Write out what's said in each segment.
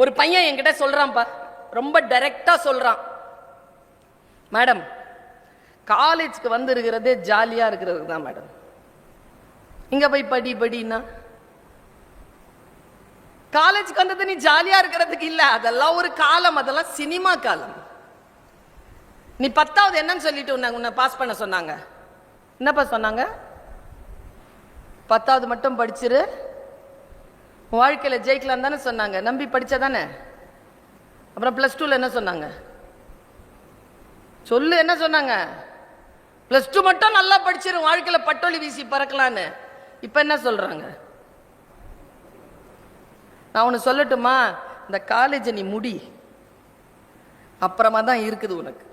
ஒரு பையன் என்கிட்ட சொல்கிறான்ப்பா ரொம்ப டைரெக்டாக சொல்கிறான் மேடம் காலேஜ்க்கு வந்துருக்கிறதே ஜாலியாக இருக்கிறது தான் மேடம் இங்கே போய் படி படின்னா? காலேஜ்க்கு வந்தது நீ ஜாலியாக இருக்கிறதுக்கு இல்லை. அதெல்லாம் ஒரு காலம். அதெல்லாம் சினிமா காலம். நீ பத்தாவது என்னன்னு சொல்லிட்டு உன்னை உன்னை பாஸ் பண்ண சொன்னாங்க. என்னப்பா சொன்னாங்க? பத்தாவது மட்டும் படிச்சிரு. வாழ்க்கையில் ஜெயிக்கலாம் தானே சொன்னாங்க. நம்பி படித்தா தானே அப்புறம் ப்ளஸ் டூவில் என்ன சொன்னாங்க? சொல்லு என்ன சொன்னாங்க? ப்ளஸ் டூ மட்டும் நல்லா படிச்சிடும் வாழ்க்கையில் பட்டோலி வீசி பறக்கலான்னு. இப்போ என்ன சொல்கிறாங்க நான் உனக்கு சொல்லட்டுமா? இந்த காலேஜை நீ முடி. அப்புறமா தான் இருக்குது உனக்கு.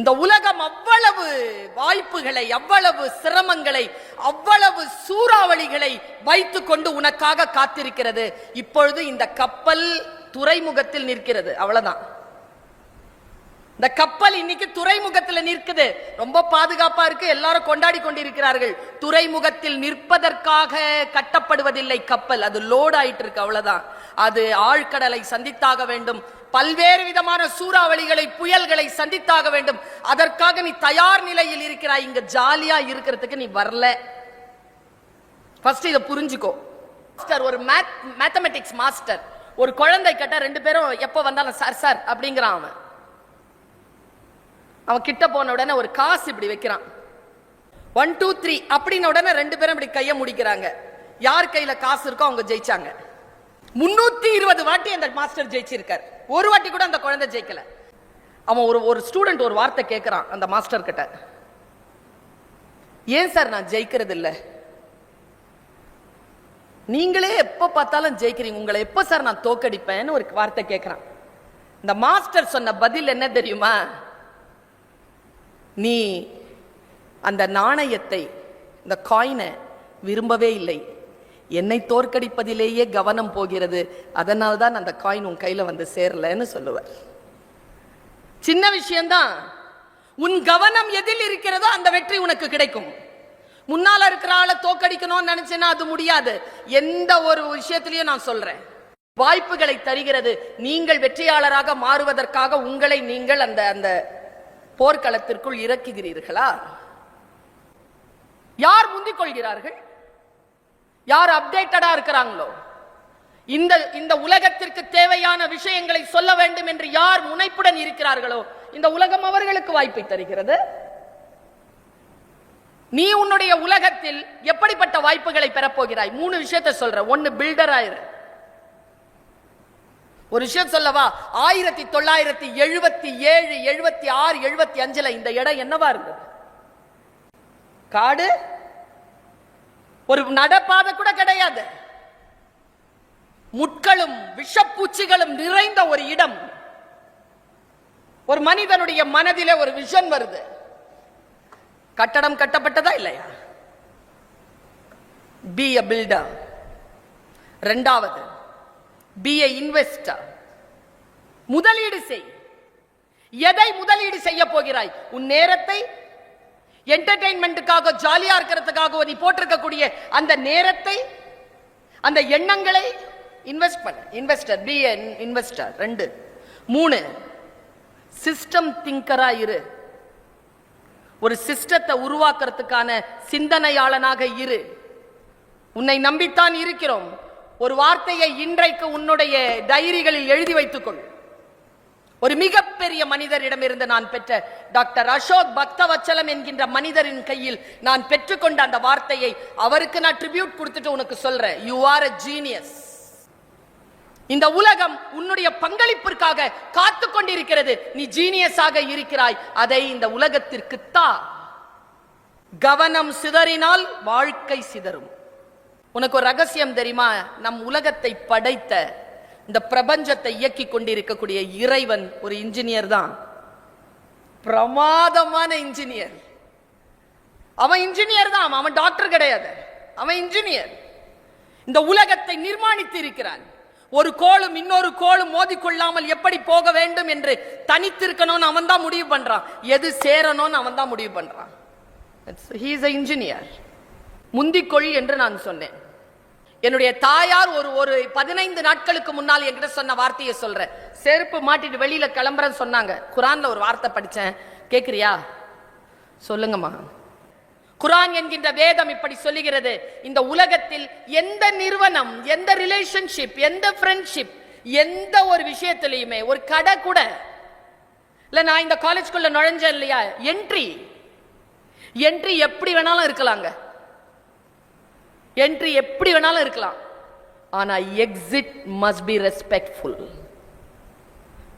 இந்த உலகம் அவ்வளவு வாய்ப்புகளை அவ்வளவு சிரமங்களை அவ்வளவு சூறாவளிகளை வைத்து கொண்டு உனக்காக காத்திருக்கிறது. இப்பொழுது இந்த கப்பல் துறைமுகத்தில் நிற்கிறது. அவ்வளவுதான். இந்த கப்பல் இன்னைக்கு துறைமுகத்தில் நிற்குது. ரொம்ப பாதுகாப்பா இருக்கு. எல்லாரும் கொண்டாடி கொண்டிருக்கிறார்கள். துறைமுகத்தில் நிற்பதற்காக கட்டப்படுவதில்லை கப்பல். அது லோட் ஆயிட்டு இருக்கு. அவ்வளவுதான். அது ஆழ்கடலை சந்தித்தாக வேண்டும். பல்வேறு விதமான சூறாவளிகளை புயல்களை சந்தித்தாக வேண்டும். அதற்காக நீ தயார் நிலையில் இருக்கிறாய். இங்க ஜாலியா இருக்கிறதுக்கு நீ வரல. ஃபர்ஸ்ட் இதை புரிஞ்சுக்கோ. மாஸ்டர் ஒரு மேத் மேத்தமெட்டிக்ஸ் மாஸ்டர் ஒரு குழந்தை கிட்ட ரெண்டு பேரும் எப்போ வந்தாலும் சார் சார் அப்படிங்கிறான் அவன். அவன் கிட்ட போன உடனே ஒரு காசு இப்படி வைக்கிறான். ஒன் டூ த்ரீ அப்படின்ன உடனே ரெண்டு பேரும் இப்படி கையை முடிக்கிறாங்க. யார் கையில காசு இருக்கோ அவங்க ஜெயிச்சாங்க. முன்னூத்தி இருபது வாட்டி அந்த மாஸ்டர் ஜெயிச்சிருக்கார். ஒரு வாட்டி கூட அந்த குழந்தை ஜெயிக்கல. அவன் ஒரு ஒரு ஸ்டூடெண்ட் ஒரு வார்த்தை கேட்கறான் அந்த மாஸ்டர் கிட்ட. ஏன் சார் நான் ஜெயிக்கிறது இல்ல நீங்களே எப்ப பார்த்தாலும் ஜெயிக்கிறீங்க. உங்களை எப்ப சார் நான் தோக்கடிப்பேன்னு ஒரு வார்த்தை கேட்கறான் இந்த மாஸ்டர் சொன்ன பதில் என்ன தெரியுமா? நீ அந்த நாணயத்தை இந்த காயினை விரும்பவே இல்லை. என்னை தோற்கடிப்பதிலேயே கவனம் போகிறது. அதனால் தான் அந்த காயின் உன் கையில வந்து சேரலன்னு சொல்லுவார். சின்ன விஷயம்தான். உன் கவனம் எதில் இருக்கிறதோ அந்த வெற்றி உனக்கு கிடைக்கும். முன்னால இருக்கிற ஆளை தோக்கடிக்கணும்னு நினைச்சேன்னா அது முடியாது. எந்த ஒரு விஷயத்திலையும் நான் சொல்றேன். வாய்ப்புகளை தருகிறது. நீங்கள் வெற்றியாளராக மாறுவதற்காக உங்களை நீங்கள் அந்த அந்த போர்க்களத்திற்குள் இறக்குகிறீர்களா? யார் முந்திக் கொள்கிறார்கள்? யார் அப்டேட்டடா இருக்கிறாங்களோ? இந்த இந்த உலகத்திற்கு தேவையான விஷயங்களை சொல்ல வேண்டும் என்று யார் முனைப்புடன் இருக்கிறார்களோ இந்த உலகம் அவர்களுக்கு வாய்ப்பை தருகிறது. நீ உன்னுடைய உலகத்தில் எப்படிப்பட்ட வாய்ப்புகளை பெறப்போகிறாய்? மூணு விஷயத்தை சொல்ற ஒன்னு பில்டர் ஆயிரு ஒரு விஷயம் சொல்லவா? ஆயிரத்தி தொள்ளாயிரத்தி எழுபத்தி ஏழு எழுபத்தி ஆறு எழுபத்தி அஞ்சுல இந்த இடம் என்னவா இருந்தது? காடு ஒரு நடப்பாதை கூட கிடையாது. முட்களும் விஷப்பூச்சிகளும் நிறைந்த ஒரு இடம். ஒரு மனிதனுடைய மனதிலே ஒரு விஷன் வருது. கட்டடம் கட்டப்பட்டதா இல்லையா? பி எ பில்டர் ரெண்டாவது பி எ இன்வெஸ்டர் முதலீடு செய். எதை முதலீடு செய்ய போகிறாய்? உன் நேரத்தை என்டர்டைன்மெண்ட்டுக்காக ஜாலியா இருக்கிறதுக்காக நீ போட்டிருக்கக்கூடிய அந்த நேரத்தை அந்த எண்ணங்களை இன்வெஸ்ட் பண்ண. இன்வெஸ்டர் பி இன்வெஸ்டர் ரெண்டு. மூணு சிஸ்டம் திங்கரா இரு. ஒரு சிஸ்டத்தை உருவாக்குறதுக்கான சிந்தனையாளனாக இரு. உன்னை நம்பித்தான் இருக்கிறோம். ஒரு வார்த்தையை இன்றைக்கு உன்னுடைய டைரிகளில் எழுதி வைத்துக்கொள். ஒரு மிகப்பெரிய மனிதரிடமிருந்து நான் பெற்ற டாக்டர் அசோக் பக்தவச்சலம் என்கின்ற மனிதரின் கையில் நான் பெற்றுக்கொண்ட அந்த வார்த்தையை அவருக்கு நான் ட்ரிபியூட் கொடுத்துட்டு உனக்கு சொல்றேன். யூ ஆர் அ ஜீனியஸ் இந்த உலகம் உன்னுடைய பங்களிப்பிற்காக காத்து கொண்டிருக்கிறது. நீ ஜீனியஸாக இருக்கிறாய். அதை இந்த உலகத்திற்கு தா. கவனம் சிதறினால் வாழ்க்கை சிதறும். உனக்கு ஒரு ரகசியம் தெரியுமா? நம் உலகத்தை படைத்த இந்த பிரபஞ்சத்தை இயக்கி கொண்டிருக்கக்கூடிய இறைவன் ஒரு இன்ஜினியர் தான். பிரமாதமான இன்ஜினியர் அவன் இன்ஜினியர் தான் அவன் டாக்டர் கிடையாது. அவன் இன்ஜினியர் இந்த உலகத்தை நிர்மாணித்து இருக்கிறான். ஒரு கோளும் இன்னொரு கோளும் மோதிக்கொள்ளாமல் எப்படி போக வேண்டும் என்று தனித்திருக்கணும்னு அவன் தான் முடிவு பண்றான். எது சேரணும்னு அவன் தான் முடிவு பண்றான். ஹீஸ் இன்ஜினியர் முந்திக்கொள் என்று நான் சொன்னேன். என்னுடைய தாயார் ஒரு ஒரு பதினைந்து நாட்களுக்கு முன்னால் என்கிட்ட சொன்ன வார்த்தையை சொல்றேன். செருப்பு மாட்டிட்டு வெளியில கிளம்புறேன்னு சொன்னாங்க. குரான்ல ஒரு வார்த்தை படித்தேன் கேக்குறியா? சொல்லுங்கம்மா. குரான் என்கின்ற வேதம் இப்படி சொல்லுகிறது. இந்த உலகத்தில் எந்த நிறுவனம் எந்த ரிலேஷன்ஷிப் எந்த ஃப்ரெண்ட்ஷிப் எந்த ஒரு விஷயத்திலையுமே ஒரு கடை கூட இல்லை நான் இந்த காலேஜ்குள்ள நுழைஞ்சேன் இல்லையா? என்ட்ரி என்ட்ரி எப்படி வேணாலும் இருக்கலாங்க. என்ட்ரி எப்படி வேணாலும் இருக்கலாம். ஆனால் எக்ஸிட் மஸ்ட் பி ரெஸ்பெக்ட்ஃபுல்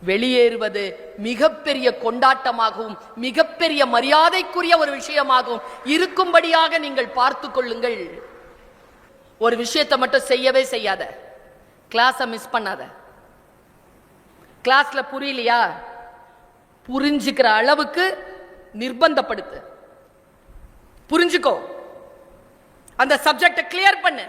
வெளியேறுவது மிகப்பெரிய கொண்டாட்டமாகவும் மிகப்பெரிய மரியாதைக்குரிய ஒரு விஷயமாகவும் இருக்கும்படியாக நீங்கள் பார்த்து கொள்ளுங்கள். ஒரு விஷயத்தை மட்டும் செய்யவே செய்யாத. கிளாஸை மிஸ் பண்ணாத. கிளாஸ்ல புரியலையா? புரிஞ்சுக்கிற அளவுக்கு நிர்பந்தப்படுத்து. புரிஞ்சுக்கோ. அந்த சப்ஜெக்டை கிளியர் பண்ணு.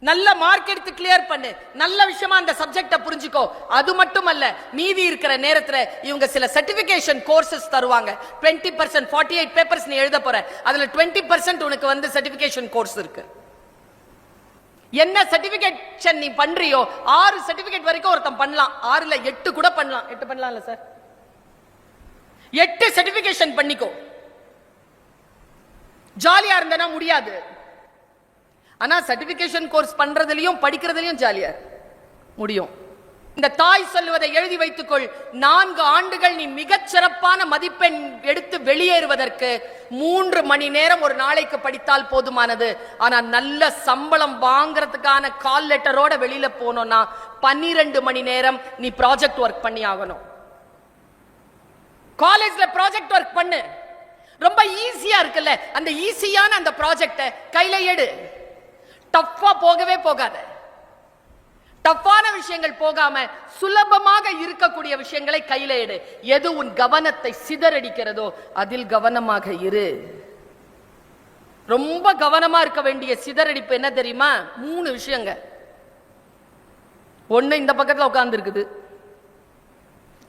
நல்ல மார்க் எடுத்து கிளியர் பண்ணு. நல்ல விஷயமா அந்த சப்ஜெக்டை புரிஞ்சுக்கோ. அது மட்டும் அல்ல மீதி இருக்கிற நேரத்தில் இவங்க சில சர்டிபிகேஷன் கோர்சஸ் தருவாங்க. 20% பர்சன்ட் ஃபார்ட்டி எயிட் பேப்பர்ஸ் நீ எழுத போற. அதுல 20% பர்சன்ட் உனக்கு வந்து சர்டிபிகேஷன் கோர்ஸ் இருக்கு. என்ன சர்டிபிகேஷன் நீ பண்றியோ ஆறு சர்டிபிகேட் வரைக்கும் ஒருத்தன் பண்ணலாம். ஆறுல எட்டு கூட பண்ணலாம். எட்டு பண்ணலாம்ல சார் எட்டு சர்டிபிகேஷன் பண்ணிக்கோ. ஜாலியா இருந்தனா முடியாது. ஆனா சர்டிபிகேஷன் கோர்ஸ் பண்றதுலயும் படிக்கிறதுலயும் ஜாலியா முடியும். இந்த தாய் சொல்வதை எழுதி வைத்துக்கொள். நான்கு ஆண்டுகள் நீ மிகச் சிறப்பான மதிப்பெண் எடுத்து வெளியேறுவதற்கு மூன்று மணி நேரம் ஒரு நாளைக்கு படித்தால் போதுமானது. ஆனா நல்ல சம்பளம் வாங்குறதுக்கான கால் லெட்டரோட வெளியில போனோம்னா பன்னிரண்டு மணி நேரம் நீ ப்ராஜெக்ட் ஒர்க் பண்ணி ஆகணும். காலேஜ்ல ப்ராஜெக்ட் ஒர்க் பண்ணு. ரொம்ப ஈஸியா இருக்குல்ல? அந்த ஈஸியான அந்த ப்ராஜெக்டை கையில எடு. டஃப்பா போகவே போகாத. டஃப்பான விஷயங்கள் போகாம சுலபமாக இருக்கக்கூடிய விஷயங்களை கையில எடு. எது உன் கவனத்தை சிதறடிக்கிறதோ அதில் கவனமாக இரு. ரொம்ப கவனமா இருக்க வேண்டிய சிதறடிப்பு என்ன தெரியுமா? மூணு விஷயங்க. ஒண்ணு இந்த பக்கத்துல உட்கார்ந்து இருக்குது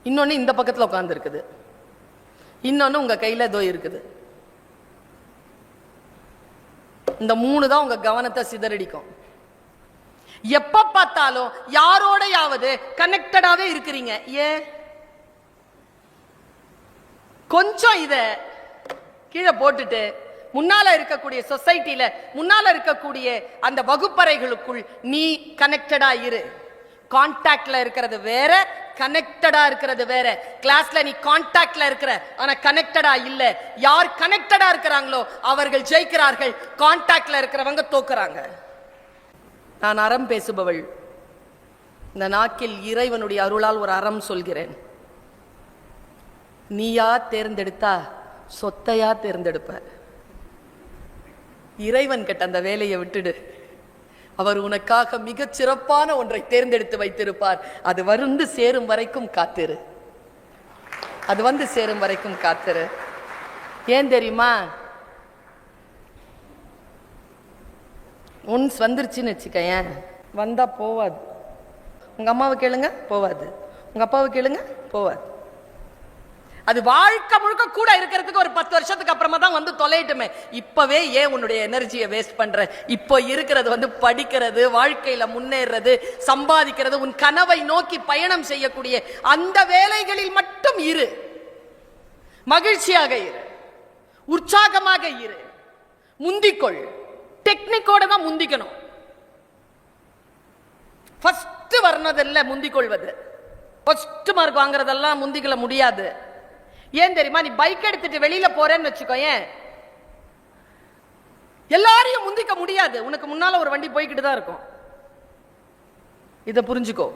இன்னொன்னு இந்த பக்கத்துல உட்கார்ந்து இன்னொன்று இன்னொன்னு உங்க கையில ஏதோ இருக்குது. இந்த மூணு தான் உங்க கவனத்தை சிதறடிக்கும். எப்ப பார்த்தாலும் யாரோடையாவது கனெக்டடாவே இருக்கிறீங்க? ஏ கொஞ்சம் இத கீழே போட்டுட்டு முன்னால இருக்கக்கூடிய சொசைட்டில முன்னால இருக்கக்கூடிய அந்த வகுப்பறைகளுக்குள் நீ கனெக்டடா இரு. கான்டாக்ட்ல இருக்கிறது வேற கனெக்டடா இருக்கிறது வேற. கிளாஸ்ல நீ கான்டாக்ட்ல இருக்கிற ஆனா கனெக்டடா இல்ல. யார் கனெக்டடா இருக்கிறாங்களோ அவர்கள் ஜெயிக்கிறார்கள். கான்டாக்ட்ல இருக்கிறவங்க தோக்குறாங்க. நான் அறம் பேசுபவள். இந்த நாக்கில் இறைவனுடைய அருளால் ஒரு அறம் சொல்கிறேன். நீயா தேர்ந்தெடுத்தா சொத்தையா தேர்ந்தெடுப்ப. இறைவன் கிட்ட அந்த வேலையை விட்டுடு. அவர் உனக்காக மிகச் சிறப்பான ஒன்றை தேர்ந்தெடுத்து வைத்திருப்பார். அது வந்து சேரும் வரைக்கும் காத்திரு. அது வந்து சேரும் வரைக்கும் காத்திரு. ஏன் தெரியுமா? உன்ஸ் வந்துருச்சுன்னு வச்சுக்கயேன். வந்தா போவாது. உங்க அம்மாவை கேளுங்க போவாது. உங்க அப்பாவை கேளுங்க போவாது. அது வாழ்க்கை முழுக்க கூட இருக்கிறதுக்கு ஒரு பத்து வருஷத்துக்கு அப்புறமா தான் வந்து தொலைட்டுமே இப்பவே ஏன் உன்னுடைய எனர்ஜியை வேஸ்ட் பண்ற? இப்போ இருக்கிறது வந்து படிக்கிறது வாழ்க்கையில முன்னேறது சம்பாதிக்கிறது உன் கனவை நோக்கி பயணம் செய்யக்கூடிய அந்த வேலைகளில் மட்டும் இரு. மகிழ்ச்சியாக இரு. உற்சாகமாக இரு. முந்திக்கொள். டெக்னிக்கோட தான் முந்திக்கணும். ஃபர்ஸ்ட் வர்றதில்லை முந்திக் கொள்வது ஃபர்ஸ்ட் மார்க் வாங்குறதெல்லாம் முந்திக்கல முடியாது. ஏன் தெரியுமா? நீ பைக் எடுத்துட்டு வெளியில போறேன்னு வச்சுக்கோ ஏன் எல்லாரையும் முந்திக்க முடியாது. உனக்கு முன்னால ஒரு வண்டி போய்கிட்டு தான் இருக்கும். இதை புரிஞ்சுக்கோ.